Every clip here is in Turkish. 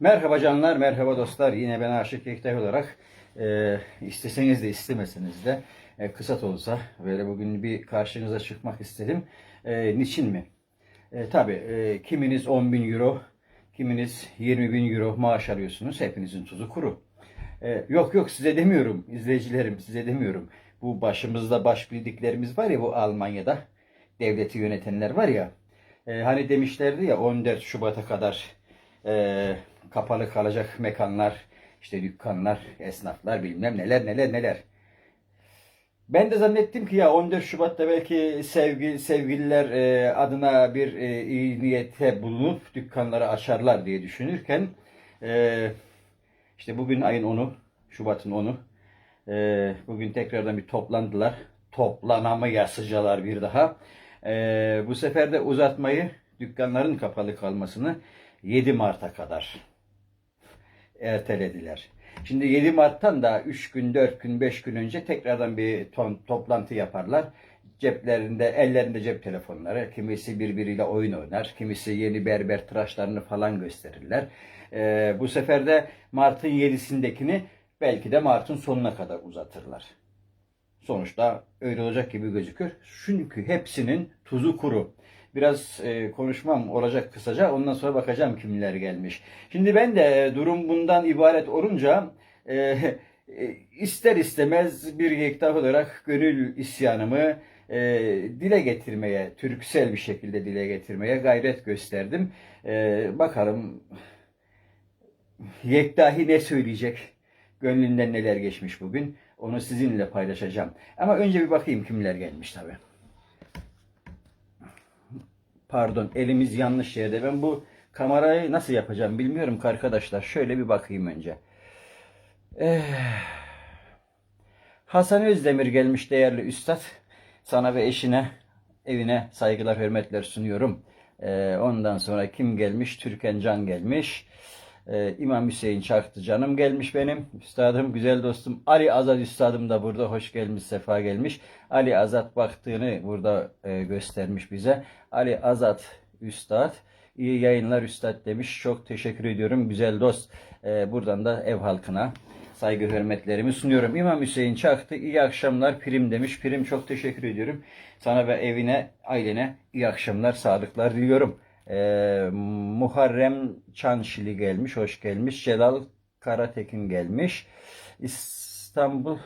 Merhaba canlar, merhaba dostlar. Yine ben Aşık Yektay olarak e, isteseniz de istemeseniz de e, kısa da olsa böyle bugün bir karşınıza çıkmak istedim. E, niçin mi? E, Tabi kiminiz 10 bin euro, kiminiz 20 bin euro maaş alıyorsunuz. Hepinizin tuzu kuru. E, yok yok size demiyorum izleyicilerim size demiyorum. Bu başımızda baş bildiklerimiz var ya bu Almanya'da devleti yönetenler var ya. e, hani demişlerdi ya 14 Şubat'a kadar e, kapalı kalacak mekanlar, işte dükkanlar, esnaflar bilmem neler neler neler. Ben de zannettim ki ya 14 Şubat'ta belki sevgi sevgililer e, adına bir e, iyi niyete bulunup dükkanları açarlar diye düşünürken e, işte bugün ayın 10'u, Şubat'ın 10'u. e, bugün tekrardan bir toplandılar. Toplanamayasıcalar bir daha. Bu sefer de uzatmayı, dükkanların kapalı kalmasını 7 Mart'a kadar ertelediler. Şimdi 7 Mart'tan da 3 gün, 4 gün, 5 gün önce tekrardan bir ton, toplantı yaparlar. Ceplerinde, ellerinde cep telefonları, kimisi birbiriyle oyun oynar, kimisi yeni berber tıraşlarını falan gösterirler. Ee, bu sefer de Mart'ın 7'sindekini belki de Mart'ın sonuna kadar uzatırlar. Sonuçta öyle olacak gibi gözükür. Çünkü hepsinin tuzu kuru. Biraz e, konuşmam olacak kısaca. Ondan sonra bakacağım kimler gelmiş. Şimdi ben de e, durum bundan ibaret olunca e, e, ister istemez bir yekta olarak gönül isyanımı e, dile getirmeye, türksel bir şekilde dile getirmeye gayret gösterdim. E, bakalım Yektahi ne söyleyecek? Gönlünden neler geçmiş bugün? Onu sizinle paylaşacağım. Ama önce bir bakayım kimler gelmiş tabii. Pardon elimiz yanlış yerde. Ben bu kamerayı nasıl yapacağım bilmiyorum ki arkadaşlar. Şöyle bir bakayım önce. Eh. Hasan Özdemir gelmiş değerli üstad. Sana ve eşine, evine saygılar, hürmetler sunuyorum. Eh, ondan sonra kim gelmiş? Türkan Can gelmiş. Eh, İmam Hüseyin Çaktı canım gelmiş benim. Üstadım, güzel dostum. Ali Azat üstadım da burada. Hoş gelmiş, sefa gelmiş. Ali Azat baktığını burada eh, göstermiş bize. Ali Azat üstad. İyi yayınlar üstad demiş. Çok teşekkür ediyorum güzel dost. Eh, buradan da ev halkına saygı hürmetlerimi sunuyorum. İmam Hüseyin Çaktı iyi akşamlar prim demiş. Prim çok teşekkür ediyorum. Sana ve evine, ailene iyi akşamlar, sağlıklar diliyorum. Ee, Muharrem Çanşili gelmiş, hoş gelmiş. Celal Karatekin gelmiş. İstanbul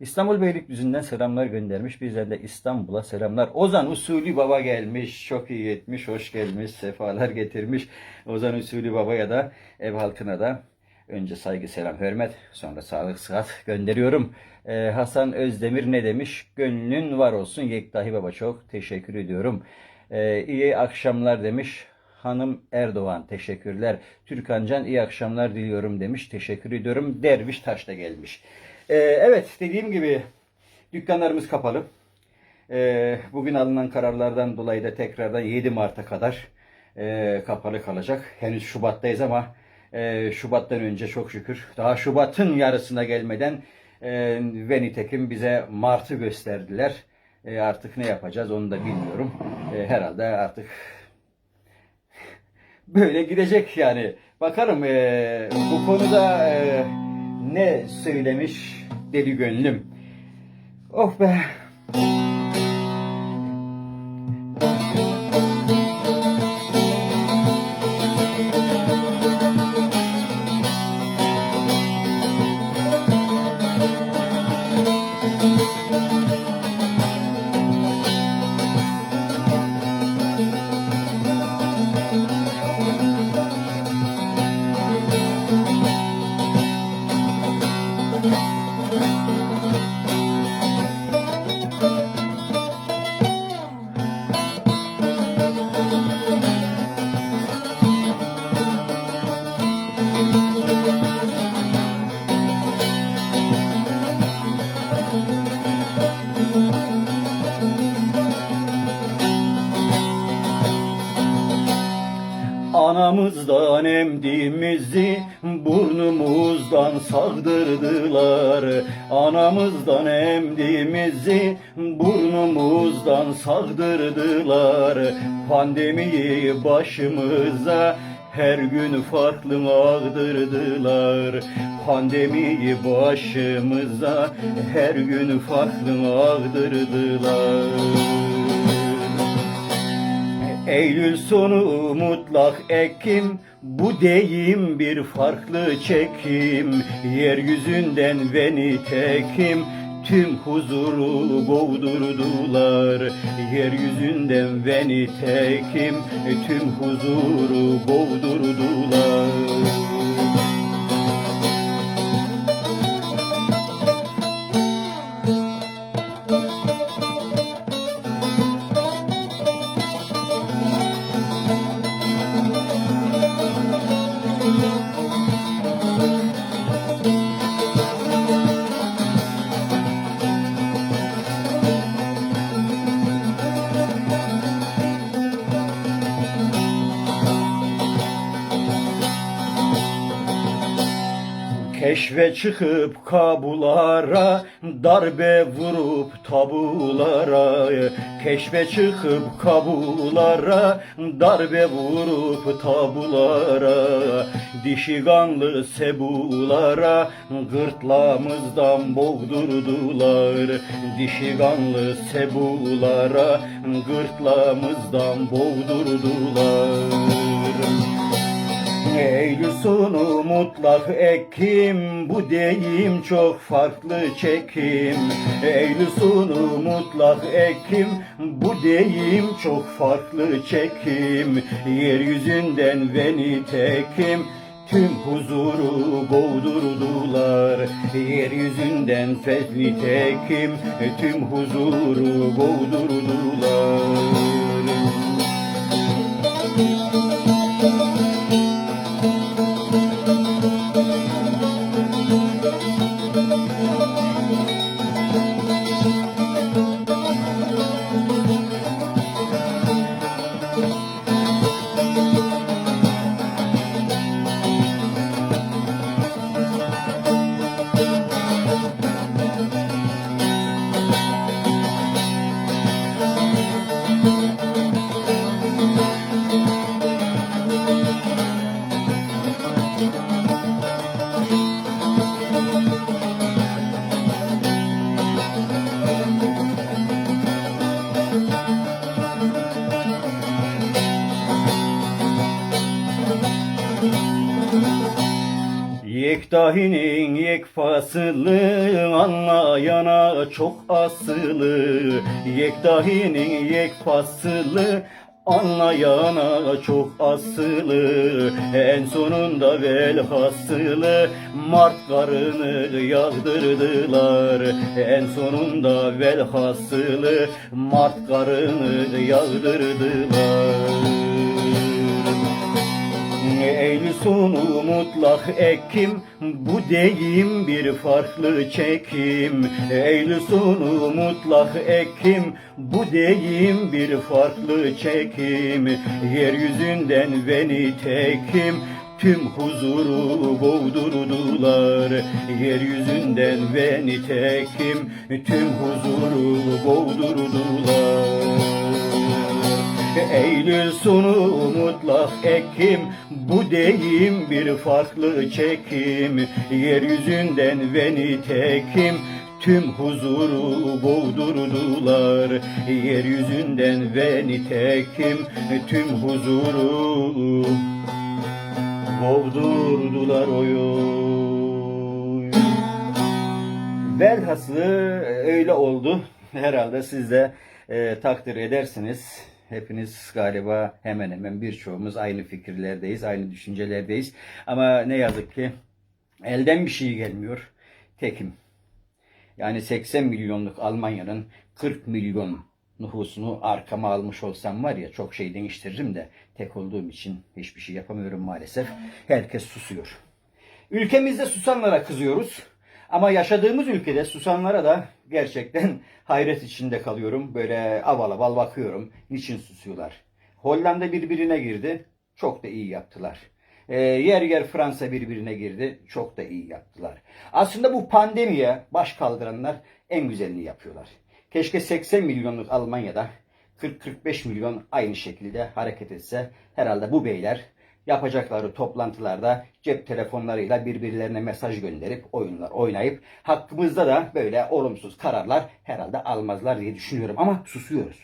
İstanbul Beylikdüzü'nden selamlar göndermiş. Bizden de İstanbul'a selamlar. Ozan Usulü Baba gelmiş. Çok iyi etmiş. Hoş gelmiş. Sefalar getirmiş. Ozan Usulü Baba'ya da ev halkına da önce saygı, selam, hürmet. Sonra sağlık, sıhhat gönderiyorum. Ee, Hasan Özdemir ne demiş? Gönlün var olsun Yektahi Baba. Çok teşekkür ediyorum. Ee, iyi akşamlar demiş. Hanım Erdoğan teşekkürler. Türkancan iyi akşamlar diliyorum demiş. Teşekkür ediyorum. Derviş Taş da gelmiş. Ee, evet dediğim gibi dükkanlarımız kapalı. Ee, bugün alınan kararlardan dolayı da tekrardan 7 Mart'a kadar e, kapalı kalacak. Henüz Şubat'tayız ama e, Şubat'tan önce çok şükür daha Şubat'ın yarısına gelmeden e, ve nitekim bize Mart'ı gösterdiler. E, artık ne yapacağız onu da bilmiyorum. E, herhalde artık böyle gidecek yani. Bakalım e, bu konuda e, ne söylemiş deli gönlüm. Oh be. Anamızdan emdiğimizi burnumuzdan sağdırdılar. Anamızdan emdiğimizi burnumuzdan sağdırdılar. Pandemiyi başımıza her gün farklı ağdırdılar Pandemiyi başımıza her gün farklı ağdırdılar Eylül sonu mutlak Ekim bu deyim bir farklı çekim. Yeryüzünden beni tekim Tüm huzuru boğdurdular. Yeryüzünden beni tekim Tüm huzuru boğdurdular Keşfe çıkıp kabulara Darbe vurup tabulara. Keşfe çıkıp kabulara Darbe vurup tabulara. Dişi kanlı sebulara Gırtlağımızdan boğdurdular Dişi kanlı sebulara Gırtlağımızdan boğdurdular Eylül sonu mutlak Ekim Bu deyim çok farklı çekim. Eylül sonu mutlak Ekim Bu deyim çok farklı çekim. Yeryüzünden beni tekim Tüm huzuru boğdurdular. Yeryüzünden fezli tekim Tüm huzuru boğdurdular Yektahinin yekfasılı anlayana çok asılı. Yektahinin yekfasılı anlayana çok asılı En sonunda velhasılı Mart karını yağdırdılar. En sonunda velhasılı Mart karını yağdırdılar Eylül sonu mutlak Ekim. Bu deyim bir farklı çekim. Eylül sonu mutlak Ekim. Bu deyim bir farklı çekim. Yeryüzünden beni tekim. Tüm huzuru boğdurdular. Yeryüzünden beni tekim. Tüm huzuru boğdurdular Eylül sonu mutlak Ekim Bu deyim bir farklı çekim Yeryüzünden beni tekim Tüm huzuru boğdurdular Yeryüzünden beni tekim Tüm huzuru boğdurdular oy Velhaslı öyle oldu. Herhalde siz de e, takdir edersiniz. Hepiniz galiba hemen hemen birçoğumuz aynı fikirlerdeyiz, aynı düşüncelerdeyiz. Ama ne yazık ki elden bir şey gelmiyor. Tekim. Yani 80 milyonluk Almanya'nın 40 milyon nüfusunu arkama almış olsam var ya çok şey değiştiririm de tek olduğum için hiçbir şey yapamıyorum maalesef. Herkes susuyor. Ülkemizde susanlara kızıyoruz. Ama yaşadığımız ülkede susanlara da gerçekten hayret içinde kalıyorum. Böyle aval aval bakıyorum. Niçin susuyorlar? Hollanda birbirine girdi. Çok da iyi yaptılar. Ee, yer yer Fransa birbirine girdi. Çok da iyi yaptılar. Aslında bu pandemiye baş kaldıranlar en güzelini yapıyorlar. Keşke 80 milyonluk Almanya'da 40-45 milyon aynı şekilde hareket etse herhalde bu beyler yapacakları toplantılarda cep telefonlarıyla birbirlerine mesaj gönderip oyunlar oynayıp hakkımızda da böyle olumsuz kararlar herhalde almazlar diye düşünüyorum ama susuyoruz.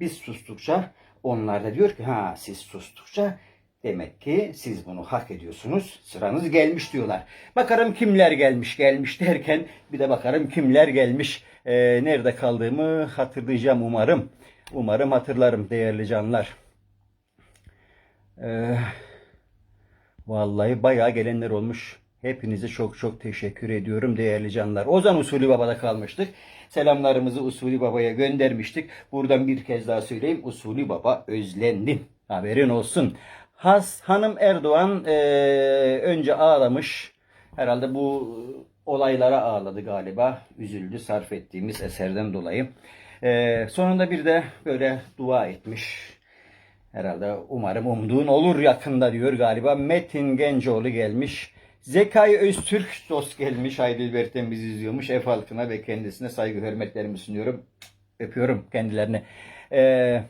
Biz sustukça onlar da diyor ki ha siz sustukça demek ki siz bunu hak ediyorsunuz. Sıranız gelmiş diyorlar. Bakarım kimler gelmiş gelmiş derken bir de bakarım kimler gelmiş. Ee, nerede kaldığımı hatırlayacağım umarım. Umarım hatırlarım değerli canlar. Ee, vallahi bayağı gelenler olmuş. Hepinize çok çok teşekkür ediyorum değerli canlar. Ozan Usulü Baba'da kalmıştık. Selamlarımızı Usulü Baba'ya göndermiştik. Buradan bir kez daha söyleyeyim. Usulü Baba özlendim. Haberin olsun. Has Hanım Erdoğan eee, önce ağlamış. Herhalde bu olaylara ağladı galiba. Üzüldü sarf ettiğimiz eserden dolayı. Eee, sonunda bir de böyle dua etmiş. Herhalde umarım umduğun olur yakında diyor galiba. Metin Gencoğlu gelmiş. Zekai Öztürk dost gelmiş. Heidelberg'ten bizi izliyormuş. Ev halkına ve kendisine saygı hürmetlerimi sunuyorum. Öpüyorum kendilerini. Ee,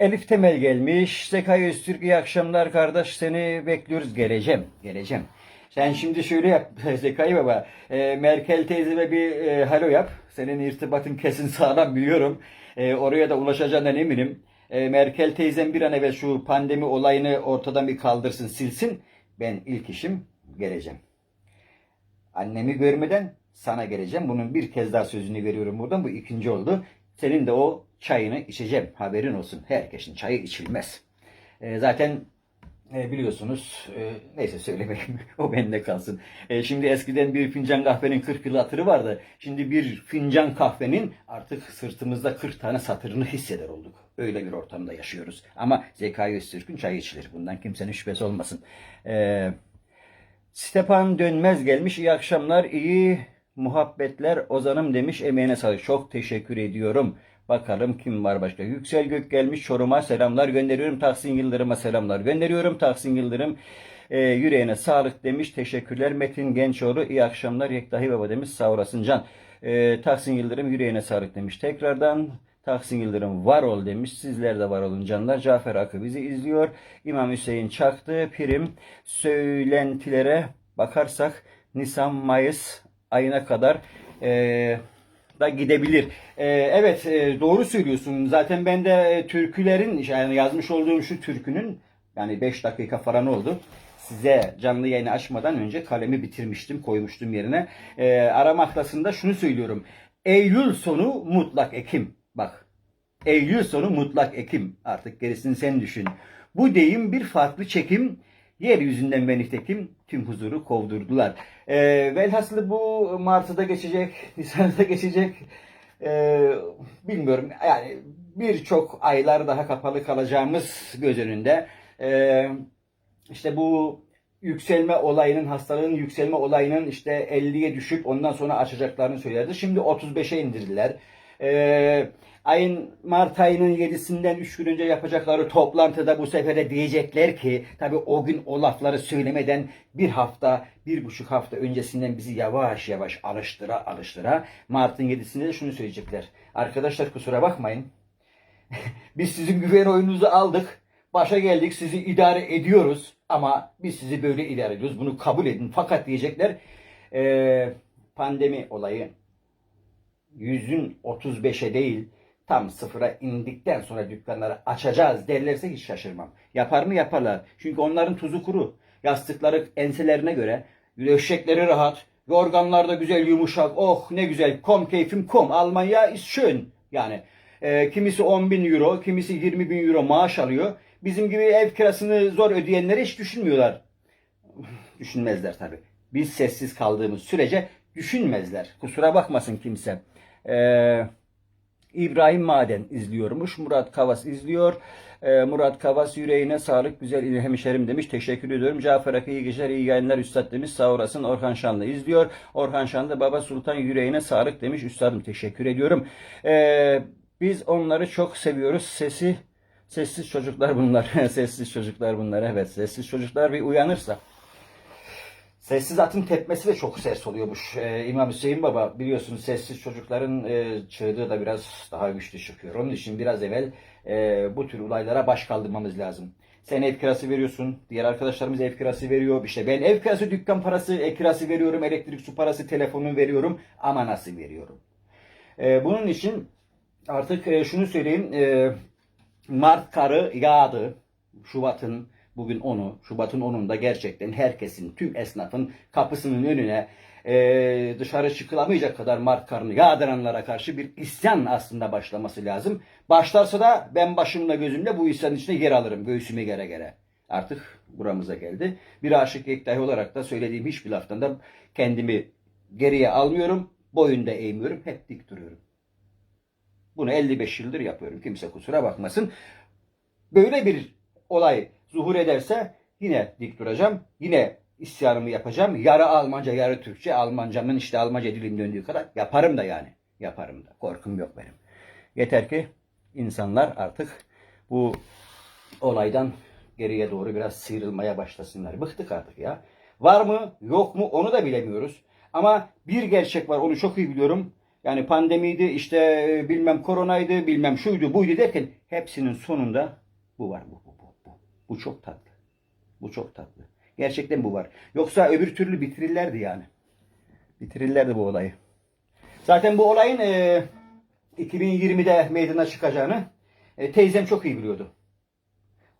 Elif Temel gelmiş. Zekai Öztürk iyi akşamlar kardeş. Seni bekliyoruz. Geleceğim. Geleceğim. Sen şimdi şöyle yap Zekai Baba. Ee, Merkel teyzeme bir e, halo yap. Senin irtibatın kesin sağlam biliyorum. Ee, oraya da ulaşacağından eminim. Ee, Merkel teyzem bir an evvel şu pandemi olayını ortadan bir kaldırsın, silsin. Ben ilk işim geleceğim. Annemi görmeden sana geleceğim. Bunun bir kez daha sözünü veriyorum buradan. Bu ikinci oldu. Senin de o çayını içeceğim. Haberin olsun. Herkesin çayı içilmez. Ee, zaten e, biliyorsunuz e, neyse söylemeyeyim o bende kalsın. E, şimdi eskiden bir fincan kahvenin 40 yıl hatırı vardı. Şimdi bir fincan kahvenin artık sırtımızda 40 tane satırını hisseder olduk. Öyle bir ortamda yaşıyoruz. Ama Zekai Öztürk'ün çayı içilir. Bundan kimsenin şüphesi olmasın. Eee Stepan Dönmez gelmiş. İyi akşamlar, iyi muhabbetler Ozan'ım demiş. Emeğine sağlık. Çok teşekkür ediyorum. Bakalım kim var başka. Yüksel Gök gelmiş. Çorum'a selamlar gönderiyorum. Tahsin Yıldırım'a selamlar gönderiyorum. Tahsin Yıldırım e, yüreğine sağlık demiş. Teşekkürler. Metin Gençoğlu iyi akşamlar. Yektahi Baba demiş. Sağ olasın Can. E, Tahsin Yıldırım yüreğine sağlık demiş. Tekrardan Tahsin Yıldırım var ol demiş. Sizler de var olun canlar. Cafer Akı bizi izliyor. İmam Hüseyin Çaktı. Prim söylentilere bakarsak Nisan Mayıs ayına kadar eee, da gidebilir. Eee, evet eee, doğru söylüyorsun. Zaten ben de e, türkülerin yani yazmış olduğum şu türkünün yani 5 dakika falan oldu. Size canlı yayını açmadan önce kalemi bitirmiştim, koymuştum yerine. Eee arama şunu söylüyorum. Eylül sonu mutlak Ekim. Bak Eylül sonu mutlak Ekim. Artık gerisini sen düşün. Bu deyim bir farklı çekim. Yeryüzünden beni tekim tüm huzuru kovdurdular. Ee, velhasılı bu Mart'ta geçecek, Nisan'da geçecek. Ee, bilmiyorum yani birçok aylar daha kapalı kalacağımız göz önünde. Ee, işte bu yükselme olayının, hastalığın yükselme olayının işte 50'ye düşüp ondan sonra açacaklarını söylerdi. Şimdi 35'e indirdiler. Ee, ayın Mart ayının 7'sinden 3 gün önce yapacakları toplantıda bu sefer de diyecekler ki tabi o gün o lafları söylemeden bir hafta, bir buçuk hafta öncesinden bizi yavaş yavaş alıştıra alıştıra Mart'ın 7'sinde de şunu söyleyecekler. Arkadaşlar kusura bakmayın. Biz sizin güven oyununuzu aldık. Başa geldik sizi idare ediyoruz ama biz sizi böyle idare ediyoruz. Bunu kabul edin. Fakat diyecekler eee, pandemi olayı yüzün 35'e değil tam sıfıra indikten sonra dükkanları açacağız derlerse hiç şaşırmam. Yapar mı yaparlar. Çünkü onların tuzu kuru. Yastıkları enselerine göre döşekleri rahat. Yorganlar da güzel yumuşak. Oh ne güzel. Kom keyfim kom. Almanya is schön. Yani e, kimisi 10 bin euro, kimisi 20 bin euro maaş alıyor. Bizim gibi ev kirasını zor ödeyenleri hiç düşünmüyorlar. Düşünmezler tabi. Biz sessiz kaldığımız sürece düşünmezler. Kusura bakmasın kimse. Ee, İbrahim Maden izliyormuş. Murat Kavas izliyor. Ee, Murat Kavas yüreğine sağlık güzel hemşerim demiş. Teşekkür ediyorum. Cafer Akı iyi geceler iyi yayınlar üstad demiş. Sağ olasın. Orhan Şanlı izliyor. Orhan Şanlı Baba Sultan yüreğine sağlık demiş. Üstadım teşekkür ediyorum. Ee, biz onları çok seviyoruz. Sesi sessiz çocuklar bunlar. sessiz çocuklar bunlar. Evet sessiz çocuklar bir uyanırsa. Sessiz atın tepmesi de çok ses oluyormuş. Ee, İmam Hüseyin Baba biliyorsunuz sessiz çocukların e, çığlığı da biraz daha güçlü çıkıyor. Onun için biraz evvel e, bu tür olaylara baş kaldırmamız lazım. Sen ev kirası veriyorsun. Diğer arkadaşlarımız ev kirası veriyor. İşte ben ev kirası, dükkan parası, ev kirası veriyorum. Elektrik, su parası, telefonu veriyorum. Ama nasıl veriyorum? Ee, bunun için artık e, şunu söyleyeyim. E, Mart karı yağdı. Şubat'ın bugün 10'u. Şubat'ın 10'unda gerçekten herkesin, tüm esnafın kapısının önüne e, dışarı çıkılamayacak kadar Mart karını yağdıranlara karşı bir isyan aslında başlaması lazım. Başlarsa da ben başımla gözümle bu isyanın içine yer alırım. Göğsüme gere gere. Artık buramıza geldi. Bir aşık ektahi olarak da söylediğim hiçbir laftan da kendimi geriye almıyorum. Boyunda eğmiyorum. Hep dik duruyorum. Bunu 55 yıldır yapıyorum. Kimse kusura bakmasın. Böyle bir olay zuhur ederse yine dik duracağım. Yine isyanımı yapacağım. Yarı Almanca, yarı Türkçe. Almancamın işte Almanca dilim döndüğü kadar yaparım da yani. Yaparım da. Korkum yok benim. Yeter ki insanlar artık bu olaydan geriye doğru biraz sıyrılmaya başlasınlar. Bıktık artık ya. Var mı yok mu onu da bilemiyoruz. Ama bir gerçek var onu çok iyi biliyorum. Yani pandemiydi işte e, bilmem koronaydı bilmem şuydu buydu derken hepsinin sonunda bu var bu bu bu çok tatlı. Bu çok tatlı. Gerçekten bu var. Yoksa öbür türlü bitirirlerdi yani. Bitirirlerdi bu olayı. Zaten bu olayın e, 2020'de meydana çıkacağını e, teyzem çok iyi biliyordu.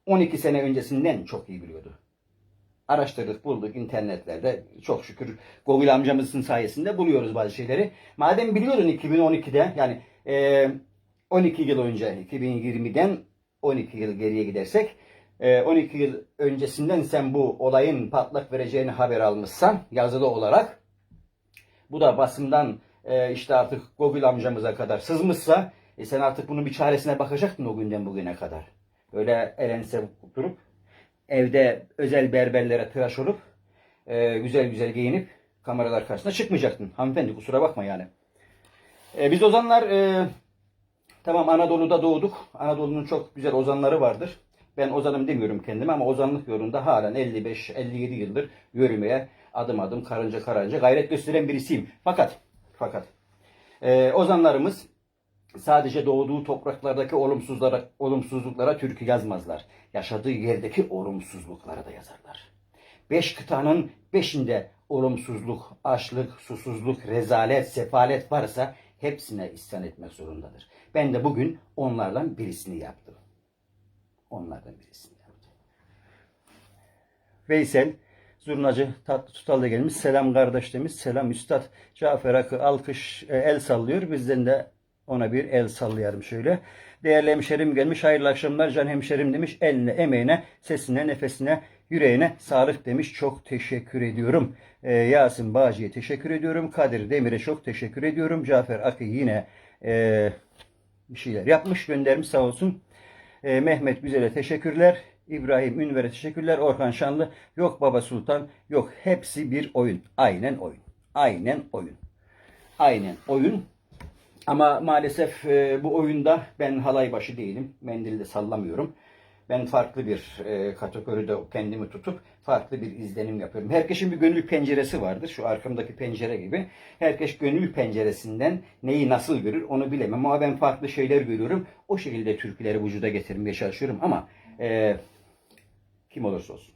12 sene öncesinden çok iyi biliyordu. Araştırdık, bulduk internetlerde. Çok şükür Google amcamızın sayesinde buluyoruz bazı şeyleri. Madem biliyordun 2012'de yani e, 12 yıl önce 2020'den 12 yıl geriye gidersek 12 yıl öncesinden sen bu olayın patlak vereceğini haber almışsan yazılı olarak bu da basından e, işte artık Google amcamıza kadar sızmışsa e, sen artık bunun bir çaresine bakacaktın o günden bugüne kadar. Öyle elense durup evde özel berberlere tıraş olup e, güzel güzel giyinip kameralar karşısına çıkmayacaktın. Hanımefendi kusura bakma yani. E, biz ozanlar tamam Anadolu'da doğduk. Anadolu'nun çok güzel ozanları vardır. Ben ozanım demiyorum kendime ama ozanlık yolunda halen 55-57 yıldır yürümeye adım adım karınca karınca gayret gösteren birisiyim. Fakat fakat e, ozanlarımız sadece doğduğu topraklardaki olumsuzlara, olumsuzluklara türkü yazmazlar. Yaşadığı yerdeki olumsuzluklara da yazarlar. Beş kıtanın beşinde olumsuzluk, açlık, susuzluk, rezalet, sefalet varsa hepsine isyan etmek zorundadır. Ben de bugün onlardan birisini yaptım. Onlardan birisini yaptım. Veysel Zurnacı tatlı tutalda gelmiş. Selam kardeş demiş. Selam üstad. Cafer Akı alkış e, el sallıyor. Bizden de ona bir el sallayalım şöyle. Değerli hemşerim gelmiş. Hayırlı akşamlar can hemşerim demiş. Eline, emeğine, sesine, nefesine, yüreğine sağlık demiş. Çok teşekkür ediyorum. Ee, Yasin Bağcı'ya teşekkür ediyorum. Kadir Demir'e çok teşekkür ediyorum. Cafer Akı yine e, bir şeyler yapmış göndermiş sağ olsun. Ee, Mehmet Güzel'e teşekkürler. İbrahim Ünver'e teşekkürler. Orhan Şanlı. Yok Baba Sultan. Yok hepsi bir oyun. Aynen oyun. Aynen oyun. Aynen oyun. Ama maalesef e, bu oyunda ben halay başı değilim. Mendili de sallamıyorum. Ben farklı bir e, kategoride kendimi tutup farklı bir izlenim yapıyorum. Herkesin bir gönül penceresi vardır. Şu arkamdaki pencere gibi. Herkes gönül penceresinden neyi nasıl görür onu bilemem. Ama ben farklı şeyler görüyorum. O şekilde türküleri vücuda getirmeye çalışıyorum. Ama e, kim olursa olsun.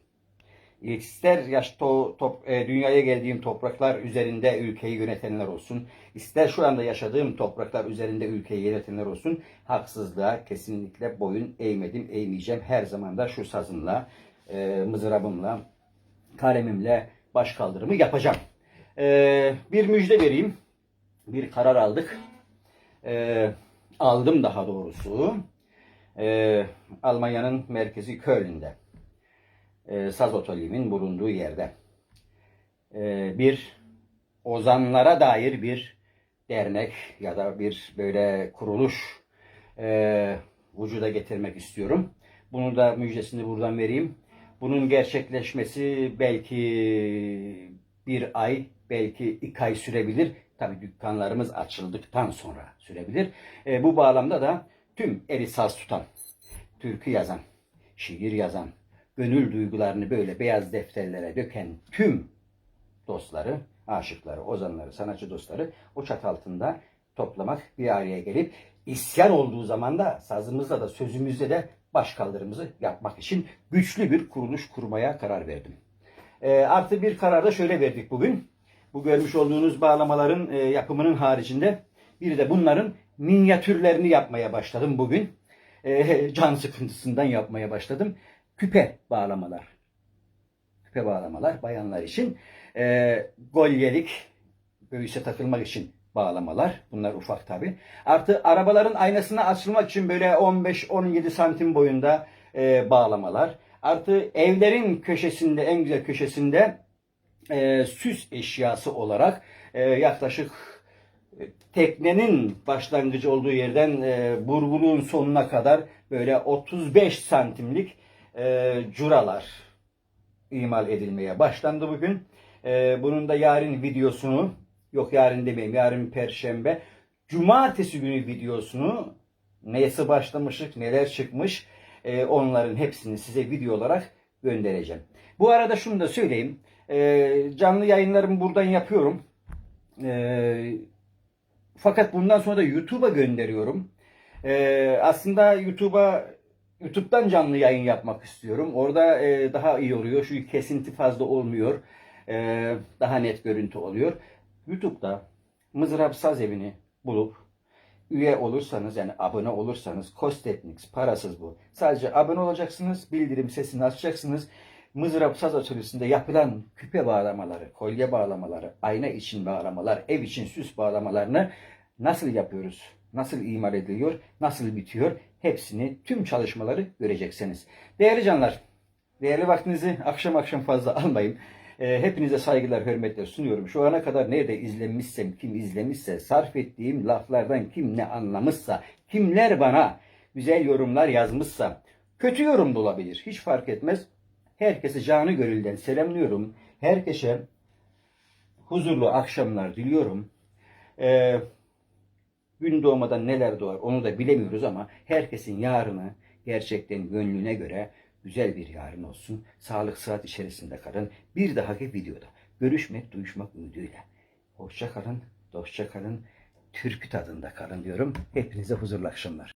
İster yaş to, top, e, dünyaya geldiğim topraklar üzerinde ülkeyi yönetenler olsun, ister şu anda yaşadığım topraklar üzerinde ülkeyi yönetenler olsun, haksızlığa kesinlikle boyun eğmedim, eğmeyeceğim. Her zaman da şu sazımla, e, mızrabımla, kalemimle baş kaldırımı yapacağım. E, bir müjde vereyim. Bir karar aldık. E, aldım daha doğrusu. E, Almanya'nın merkezi Köln'de e, saz otolimin bulunduğu yerde e, bir ozanlara dair bir dernek ya da bir böyle kuruluş e, vücuda getirmek istiyorum. Bunu da müjdesini buradan vereyim. Bunun gerçekleşmesi belki bir ay, belki iki ay sürebilir. Tabii dükkanlarımız açıldıktan sonra sürebilir. E, bu bağlamda da tüm eli saz tutan, türkü yazan, şiir yazan, gönül duygularını böyle beyaz defterlere döken tüm dostları, aşıkları, ozanları, sanatçı dostları o çat altında toplamak bir araya gelip isyan olduğu zaman da sazımızda da sözümüzde de başkaldırımızı yapmak için güçlü bir kuruluş kurmaya karar verdim. E, artı bir karar da şöyle verdik bugün. Bu görmüş olduğunuz bağlamaların e, yapımının haricinde bir de bunların minyatürlerini yapmaya başladım bugün. E, can sıkıntısından yapmaya başladım. Küpe bağlamalar. Küpe bağlamalar bayanlar için. E, golyelik, göğüse takılmak için bağlamalar. Bunlar ufak tabi. Artı arabaların aynasına açılmak için böyle 15-17 santim boyunda e, bağlamalar. Artı evlerin köşesinde, en güzel köşesinde e, süs eşyası olarak e, yaklaşık e, teknenin başlangıcı olduğu yerden e, burguluğun sonuna kadar böyle 35 santimlik e, curalar imal edilmeye başlandı bugün. E, bunun da yarın videosunu yok yarın demeyeyim yarın perşembe cumartesi günü videosunu neyse başlamışık neler çıkmış e, onların hepsini size video olarak göndereceğim. Bu arada şunu da söyleyeyim. E, canlı yayınlarımı buradan yapıyorum. E, fakat bundan sonra da YouTube'a gönderiyorum. E, aslında YouTube'a YouTube'dan canlı yayın yapmak istiyorum. Orada e, daha iyi oluyor. Çünkü kesinti fazla olmuyor. E, daha net görüntü oluyor. YouTube'da Mızrap Saz Evi'ni bulup üye olursanız yani abone olursanız Cost Technics parasız bu. Sadece abone olacaksınız. Bildirim sesini açacaksınız. Mızrap saz açılışında yapılan küpe bağlamaları, kolye bağlamaları, ayna için bağlamalar, ev için süs bağlamalarını nasıl yapıyoruz? Nasıl imal ediliyor? Nasıl bitiyor? Hepsini, tüm çalışmaları göreceksiniz. Değerli canlar, değerli vaktinizi akşam akşam fazla almayın. E, hepinize saygılar, hürmetler sunuyorum. Şu ana kadar nerede izlemişsem, kim izlemişse, sarf ettiğim laflardan kim ne anlamışsa, kimler bana güzel yorumlar yazmışsa, kötü yorum da olabilir. Hiç fark etmez. Herkese canı gönülden selamlıyorum. Herkese huzurlu akşamlar diliyorum. Ee, gün doğmadan neler doğar onu da bilemiyoruz ama herkesin yarını gerçekten gönlüne göre güzel bir yarın olsun. Sağlık sıhhat içerisinde kalın. Bir dahaki videoda görüşmek, duyuşmak umuduyla. Hoşça kalın, dostça kalın, türkü tadında kalın diyorum. Hepinize huzurlu akşamlar.